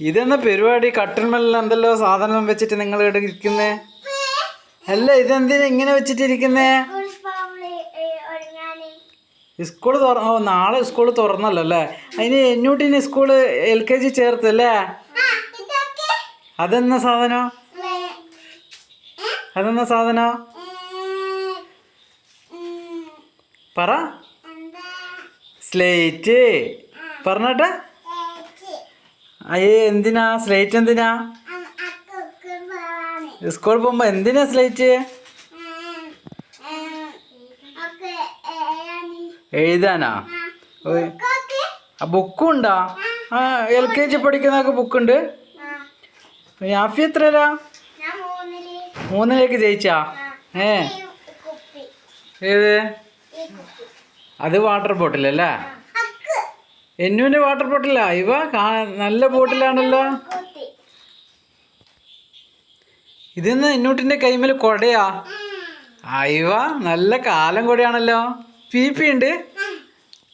ഇതെന്നാ പരിപാടി? കട്ടിന്മേലിൽ എന്തല്ലോ സാധനം വെച്ചിട്ട് നിങ്ങൾ ഇവിടെ ഇരിക്കുന്നേ? അല്ല ഇതെന്തിനാ ഇങ്ങനെ വെച്ചിട്ടിരിക്കുന്നേ സ്കൂൾ തുറ ഓ നാളെ സ്കൂൾ തുറന്നല്ലോ അല്ലേ? അതിന് എന്നൂട്ടിന് സ്കൂൾ എൽ കെ ജി ചേർത്തല്ലേ അതെന്നാ സാധനോ? അതെന്നാ സാധനം? പറ. സ്ലേറ്റ് പറഞ്ഞട്ടെ. അയ്യേ എന്തിനാ? സ്ലേറ്റ് എന്തിനാ? സ്കൂളിൽ പോകുമ്പോ എന്തിനാ സ്ലേറ്റ് എഴുതാനാ? ബുക്കും ഉണ്ടാ ആ എൽ കെ ജി പഠിക്കുന്നൊക്കെ ബുക്കുണ്ട്? യാഫി എത്രയാ മൂന്നിലേക്ക് ജയിച്ചാ? ഏ. ഏത്? അത് വാട്ടർ ബോട്ടിലല്ലേ അക്ക് എന്നുവിന്റെ വാട്ടർ ബോട്ടിലാ? ഇവ നല്ല ബോട്ടിലാണല്ലോ. ഇതിന്ന് എന്നൂട്ടിന്റെ കൈമേൽ കൊടയാ? അയവ നല്ല കാലം കൊടയാണല്ലോ. പി പി ഉണ്ട്.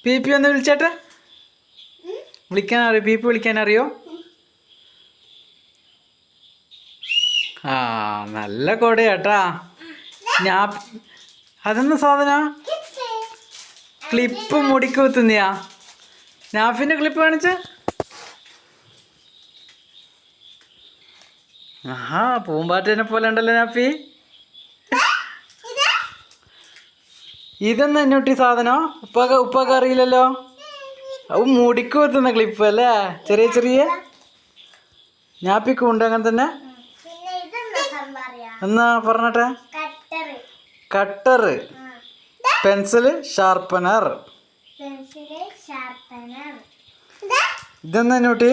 പി പി ഒന്ന് വിളിച്ചേട്ടെ. വിളിക്കാൻ അറിയോ പി പി വിളിക്കാൻ അറിയോ ആ നല്ല കൊടയാട്ടാ. ഞാൻ അതെന്ന സാധന? ക്ലിപ്പ് മുടിക്ക് നാഫിന്റെ ക്ലിപ്പ് കാണിച്ച? ആഹാ പൂമ്പാറ്റേനെ പോലെ ഉണ്ടല്ലോ നാഫി. ഇതെന്ന് എന്നൊട്ടി സാധനം? ഉപ്പൊക്കെ ഉപ്പൊക്കെ അറിയില്ലല്ലോ? മുടിക്ക് കുത്തുന്ന ക്ലിപ്പ് അല്ലേ? ചെറിയ ചെറിയ? ഞാപ്പിക്കും ഉണ്ട് അങ്ങനെ തന്നെ? എന്നാ പറഞ്ഞട്ടെ? കട്ടറ്. Pencil sharpener. ഇതെന്നാ എന്നൂട്ടി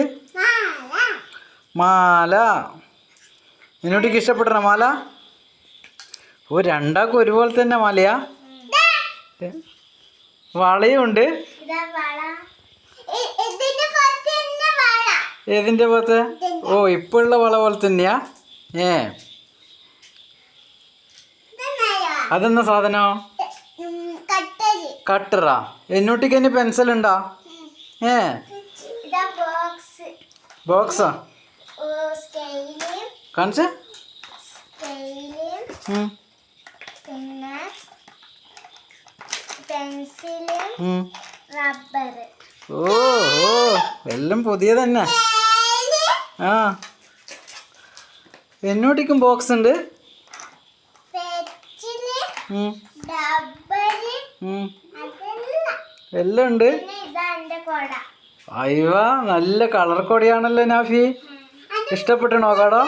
മാല. എന്നൂട്ടിക്ക് ഇഷ്ടപ്പെട്ടണ മാല? ഓ രണ്ടാക്കും ഒരുപോലെ തന്നെ മാലയാ? വളയും ഉണ്ട്. ഏതിന്റെ പോലത്തെ ഓ ഇപ്പോഴുള്ള വള പോലെ തന്നെയാ. ഏ. അതെന്താ അതെന്നാ സാധനം? കട്ടറാ. എന്നൂട്ടിക്ക് ഇനി പെൻസിൽ ഉണ്ടോ ഏ? ബോക്സ് കാണിച്ച? ഓ ഓ. എല്ലാം പുതിയ തന്നെ ആ. എന്നോട്ടിക്കും ബോക്സ് ഉണ്ട് ഉം, എല്ലാം ഉണ്ട്. അയ്യ നല്ല കളർ കൊടിയാണല്ലോ നാഫി? ഇഷ്ടപ്പെട്ടോ കാടോ?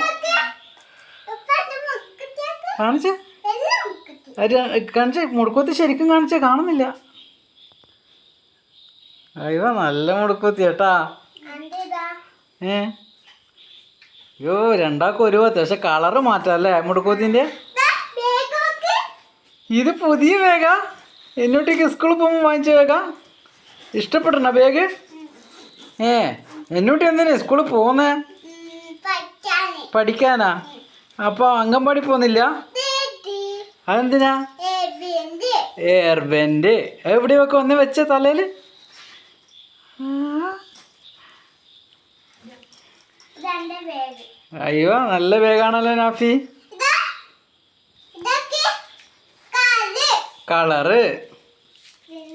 കാണിച്ചേ. കാണിച്ചേ മുടുക്കുത്തി ശരിക്കും കാണിച്ചേ കാണുന്നില്ല. അയ്യോ നല്ല മുടക്കൂത്തി ഏട്ടാ. ഏ? അയ്യോ രണ്ടാക്കും ഒരു പത്ത് പക്ഷെ കളറ് മാറ്റാം അല്ലേ ബേഗൊക്കെ ഇത് പുതിയ ബാഗാ? എന്നോട്ടേക്ക് സ്കൂളിൽ പോകുമ്പോൾ വാങ്ങിച്ച ബാഗാ ഇഷ്ടപ്പെടണ ബാഗ് ഏ എന്നോട്ട് എന്തിനാ സ്കൂളിൽ പോകുന്നേ? പഠിക്കാനാ? അപ്പോൾ അംഗൻവാടി പോകുന്നില്ല? അതെന്തിനാ? എബിന്റെ എയർബെൻഡ് എവിടെയൊക്കെ ഒന്ന് വെച്ച തലയിൽ അയ്യോ നല്ല ബാഗാണല്ലോ നാഫി. കളറ്.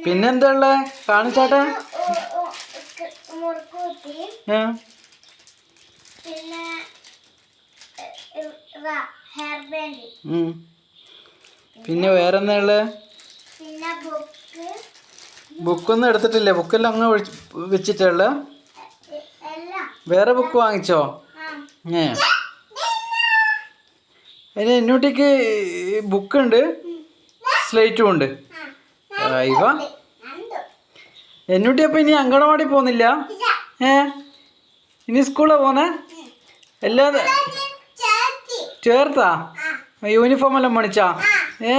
പിന്നെന്താ ഉള്ളത് കാണിച്ചാട്ടെ പിന്നെ വേറെന്താ ബുക്ക്. ബുക്കൊന്നും എടുത്തിട്ടില്ലേ? ബുക്കെല്ലാം അങ്ങ് വെച്ചിട്ടുള്ള? വേറെ ബുക്ക് വാങ്ങിച്ചോ? ഏ. അതിന് എന്നൂട്ടിക്ക് ബുക്കുണ്ട്. സ്ലേറ്റും ഉണ്ട്. ഇവ? എന്നൂട്ടി അപ്പം ഇനി അങ്കണവാടി പോകുന്നില്ല? ഏ? ഇനി സ്കൂളിൽ പോന്നെ? എല്ലാ ചേർത്താ? യൂണിഫോം എല്ലാം മേടിച്ചാ? ഏ?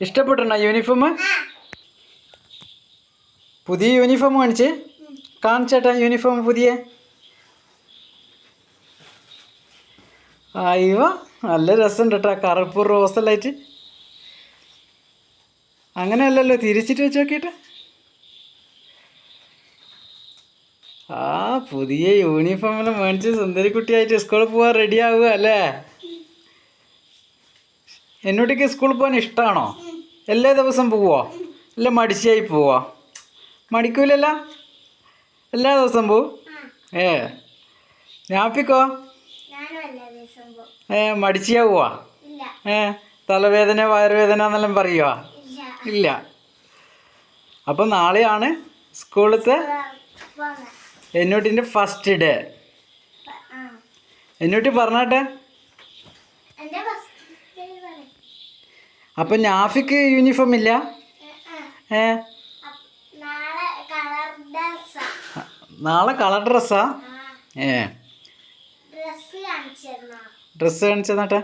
ഇഷ്ടപ്പെട്ടോ യൂണിഫോം? പുതിയ യൂണിഫോം കാണിച്ച്? കാണിച്ചേട്ടാ യൂണിഫോം പുതിയ. അയ്യോ നല്ല രസമുണ്ട് കേട്ടോ കറുപ്പ് റോസെല്ലായിട്ട് അങ്ങനെയല്ലല്ലോ തിരിച്ചിട്ട് വെച്ച് നോക്കിയിട്ട്. ആ പുതിയ യൂണിഫോമെല്ലാം മേടിച്ച് സുന്ദരിക്കുട്ടിയായിട്ട് സ്കൂളിൽ പോകാൻ റെഡി ആവുക അല്ലേ? എന്നോട്ടേക്ക് സ്കൂളിൽ പോകാൻ ഇഷ്ടമാണോ എല്ലാ ദിവസം പോവോ? അല്ല മടിച്ചായി പോവോ? മടിക്കൂലല്ല? എല്ലാ ദിവസം പോവും? ഏ ഞാപ്പിക്കോ? ഏ മടിച്ചാവുവാ? ഏ തലവേദന വയറുവേദന എന്നെല്ലാം പറയുവാ? ഇല്ല. അപ്പം നാളെയാണ് സ്കൂളിലത്തെ പോന്ന എന്നോട്ടിന്റെ ഫസ്റ്റ് ഡേ എന്നോട്ട് പറഞ്ഞാട്ടെ? അപ്പം നാഫിക്ക് യൂണിഫോം ഇല്ല? ഏ നാളെ കളർ ഡ്രസ്സാ ഏ. ഡ്രസ്സ് കാണിച്ചെന്നാട്ടെ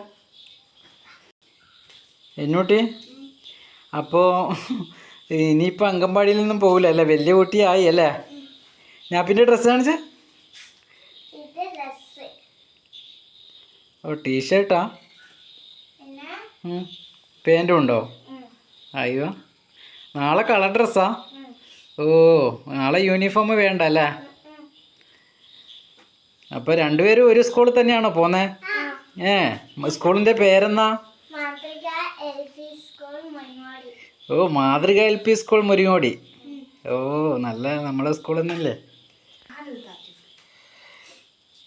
എന്നോട്ടി അപ്പോൾ ഇനിയിപ്പോൾ അംഗൻവാടിയിൽ നിന്നും പോകില്ല അല്ലേ? വലിയ കുട്ടിയായി അല്ലേ? ഞാൻ പിന്നെ ഡ്രസ്സ് കാണിച്ചേ? ഓ ടീഷർട്ടാ പാന്റും ഉണ്ടോ? അയ്യോ. നാളെ കളർ ഡ്രസ്സാ ഓ നാളെ യൂണിഫോം വേണ്ട അല്ലേ. അപ്പോൾ രണ്ടുപേരും ഒരു സ്കൂളിൽ തന്നെയാണോ പോന്നേ? ഏ സ്കൂളിന്റെ പേരെന്നാ? ഓ മാതൃക എൽ പി സ്കൂൾ മുരിങ്ങോടി. ഓ നല്ല നമ്മളെ സ്കൂളിൽ നിന്നല്ലേ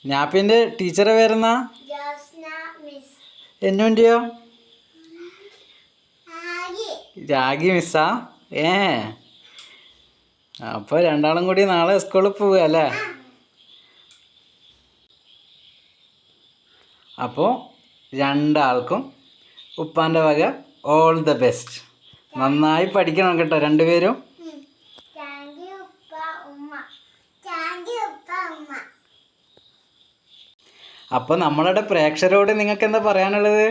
ഞാപ്പിന്റെ ടീച്ചറെ പേരെന്നാ? എന്നുണ്ടിയോ രാഗി മിസ്സാ? ഏ. അപ്പോൾ രണ്ടാളും കൂടി നാളെ സ്കൂളിൽ പോവുക അല്ലേ? അപ്പോൾ രണ്ടാൾക്കും ഉപ്പാന്റെ വക ഓൾ ദ ബെസ്റ്റ് നന്നായി പഠിക്കണം കേട്ടോ രണ്ടുപേരും. ഉമ്മ. അപ്പോൾ നമ്മളുടെ പ്രേക്ഷകരോട് നിങ്ങൾക്ക് എന്താ പറയാനുള്ളത്?